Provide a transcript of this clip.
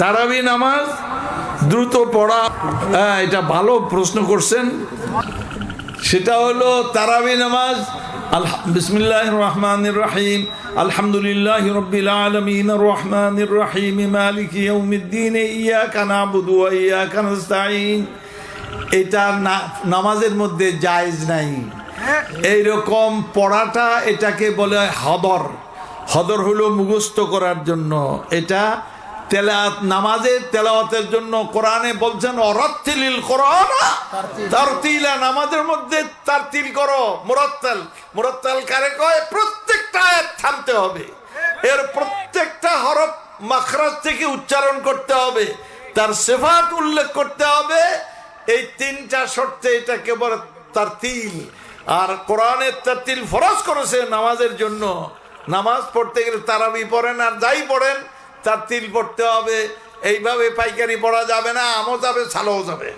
তারাবি নামাজ, দ্রুত পড়া হ্যাঁ এটা ভালো প্রশ্ন করছেন। সেটা হলো তারাবি নামাজ বিসমিল্লাহ রহমান রহিম, আলহামদুলিল্লাহ রব্বিল আলমিন রহমান রহিম, মালিক ইয়ৌমিদ্দিন ইয়াকা নাবুদু ওয়া ইয়াকা নাস্তাইন এটা নামাজের মধ্যে জায়েজ নাই। এইরকম পড়াটা এটাকে বলে হদর। হদর হলো মুখস্থ করার জন্য। এটা তেলাওয়াত নামাজের তেলাওয়াতের জন্য কোরআনে বলছেন, অরত্তিলিল কোরআন, তারতিলা নামাজের মধ্যে তারতিল করো। মুরত্তাল মুরত্তাল কারে কয়? প্রত্যেকটা আয়াত থামতে হবে। এর প্রত্যেকটা হরফ মাখরাজ থেকে উচ্চারণ করতে হবে। তার সেফাত উল্লেখ করতে হবে। এই তিনটা শর্তে এটাকে বলে তার তিল আর কোরআনের তার তিল ফরজ করেছে নামাজের জন্য। নামাজ পড়তে গেলে তারাবি পড়েন আর যাই পড়েন তার তিল পড়তে হবে এইভাবে পাইকারি পড়া যাবে না আমও যাবে ছালও যাবে।